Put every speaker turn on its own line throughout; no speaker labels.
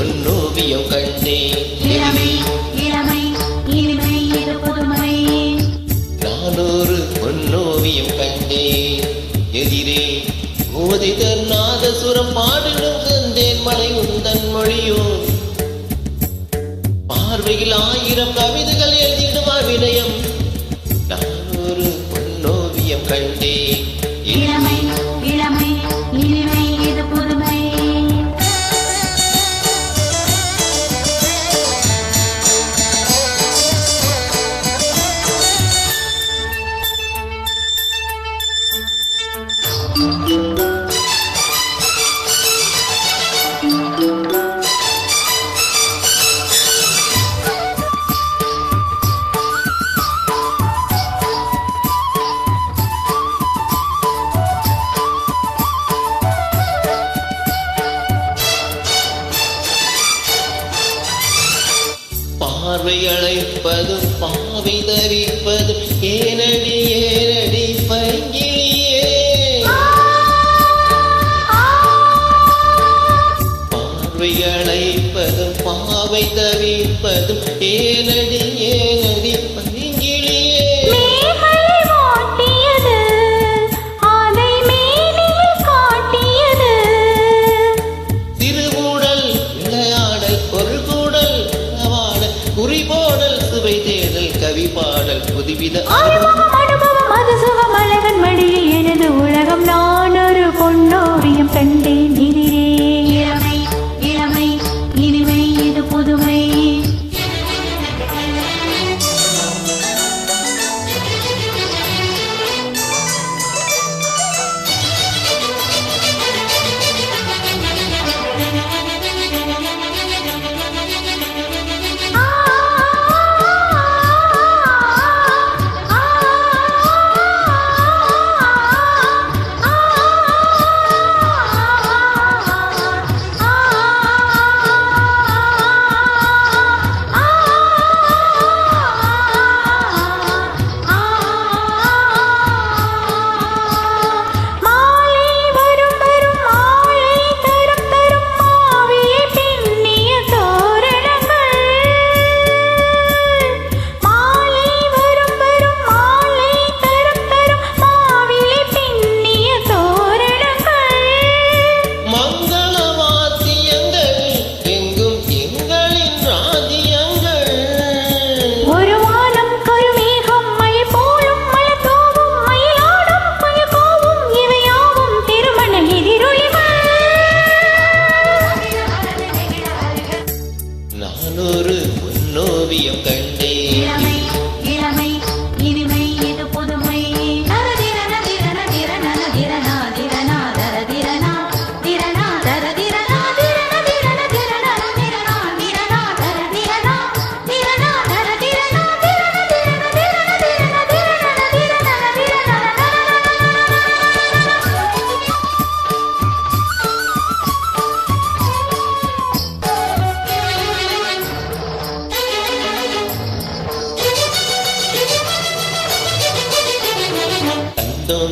உன்னோவியம் கண்டேன் நானொரு பொன்னோவியம் கண்டேன் எதிரே மோதிதர் நாதசுரம் பாடினும் கந்தேன் மலை உந்தன் மொழியோ. பார்வையில் ஆயிரம் கவிதைகள் எழுதிடுமா வினயம். நான் ஒரு பொன்னோவியம் தவிப்பதும் பாவி தவிப்பதும் ஏனடி ஏனடி பைங்கிலியே பார்வை அழைப்பதும் பாவை தவிப்பதும் ஏனடி ஏனடி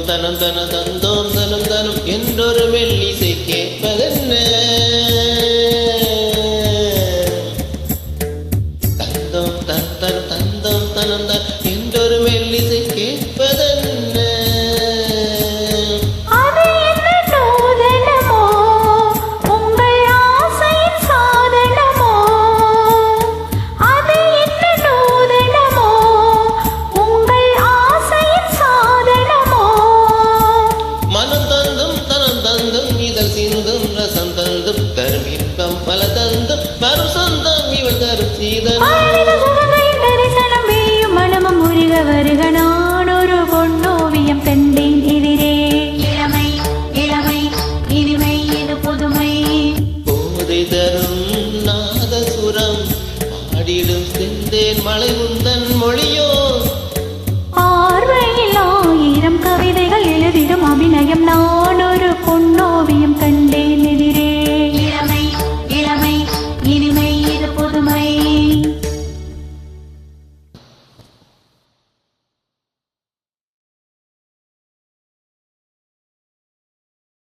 தனம் தன தந்தோம் தனம் தனம் என்றொரு மெல்லிசை